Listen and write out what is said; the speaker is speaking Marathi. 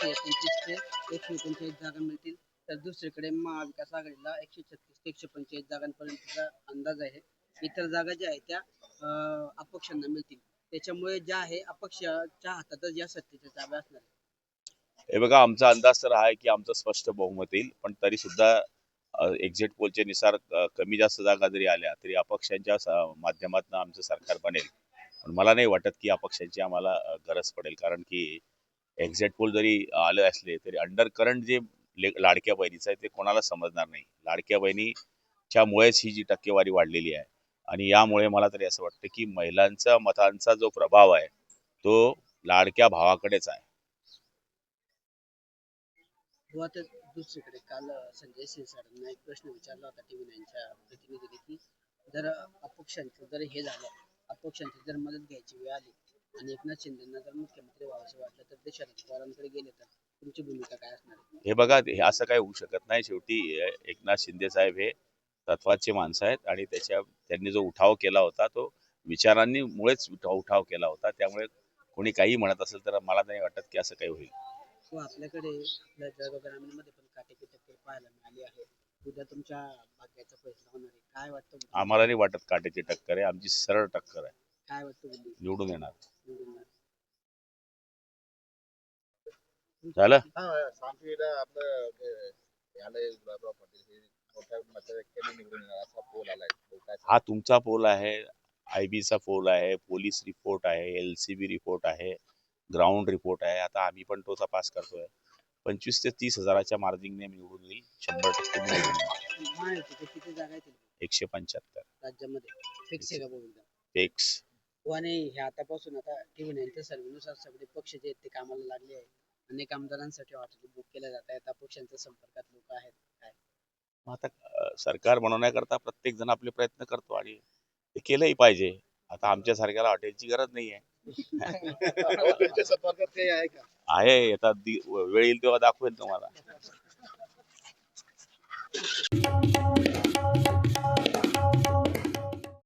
पंचवीस ते एकशे एकोणचाळीस जागा मिळतील. तर दुसरीकडे महाविकास आघाडीला एकशे छत्तीस ते एकशे पंचेचाळीस जागांपर्यंतचा अंदाज आहे. इतर जागा ज्या आहेत त्या अं, अपक्षांना मिळतील. त्याच्यामुळे ज्या आहे अपक्षाच्या हातातच या सत्तेच्या जागा असणार हे बघा आमचा अंदाज तर आहे की आमचं स्पष्ट बहुमत येईल पण तरी सुद्धा एक्झिट पोलचे नुसार कमी जास्त जागा जरी आल्या तरी अपक्षांच्या माध्यमातून आमचं सरकार बनेल. पण मला नाही वाटत की अपक्षांची आम्हाला गरज पडेल कारण की एक्झॅक्ट पोल जरी आले असले तरी अंडर करंट जे लाडक्या बहिणीचं आहे ते कोणाला समजणार नाही. लाडक्या बहिणीच्या मुळेच ही जी टक्केवारी वाढलेली आहे आणि यामुळे मला तरी असं वाटतं की महिलांचा मतांचा जो प्रभाव आहे तो लाडक्या भावाकडेच आहे. दुसरीकडे काल संजय शिरसाटांना एक प्रश्न विचारला होता टीव्ही नाईनच्या प्रतिनिधीने की जर अपक्षांचं जर हे झालं अपक्षांची जर मदत घ्यायची वेळ आली आणि एकनाथ शिंदेना जर मुख्यमंत्री व्हावंसं वाटलं तर ते शरद पवारांकडे गेले तर तुमची भूमिका काय असणार आहे? हे बघा हे असं काही होऊ शकत नाही. शेवटी अ, एकनाथ शिंदे साहेब हे तत्वाचे माणसं आहेत आणि त्याच्या त्यांनी जो उठाव केला होता तो विचारांनी मुळेच उठाव उठाव केला होता. त्यामुळे कोणी काही म्हणत असेल तर मला नाही वाटत की असं काही होईल. व आपल्याकडे आपल्या जळगाव ग्रामीणमध्ये पण काटेकी टक्कर पाहायला मिळाली आहे. उद्या तुमच्या भाग्याचा फैसला होणार आहे. काय वाटतं? बुद्धी? आम्हाला नाही वाटत काट्याची टक्कर आहे. आमची सरळ टक्कर आहे. काय वाटतं? निवडून येणार? काय हा तुमचा पोल आहे आय बीचा पोल आहे पोलीस रिपोर्ट आहे एल सी बी रिपोर्ट आहे ग्राउंड रिपोर्ट आहे. आता आम्ही पण तो तपास करतोय. पंचवीस ते तीस हजाराच्या मार्जिंगने निवडून येईल शंभर टक्के एकशे पंच्याहत्तर. राज्यामध्ये. फिक्स हो आणि हे आतापासून आता टीव्ही नाईनच्या सर्वेनुसार सगळे पक्ष जे आहेत ते कामाला लागले आहेत. अनेक आमदारांसाठी हॉटेल बुक केल्या जात आहेत. अपक्षांच्या संपर्कात लोक आहेत काय? मग आता अ, सरकार बनवण्याकरता प्रत्येक जण आपले प्रयत्न करतो आणि ते केलंही पाहिजे. आता आमच्या सारख्याला हॉटेलची गरज नाही आहे त्यांच्या संपर्कात काही आहे का? आहे आता दि- वेळ येईल तेव्हा दाखवेल तुम्हाला.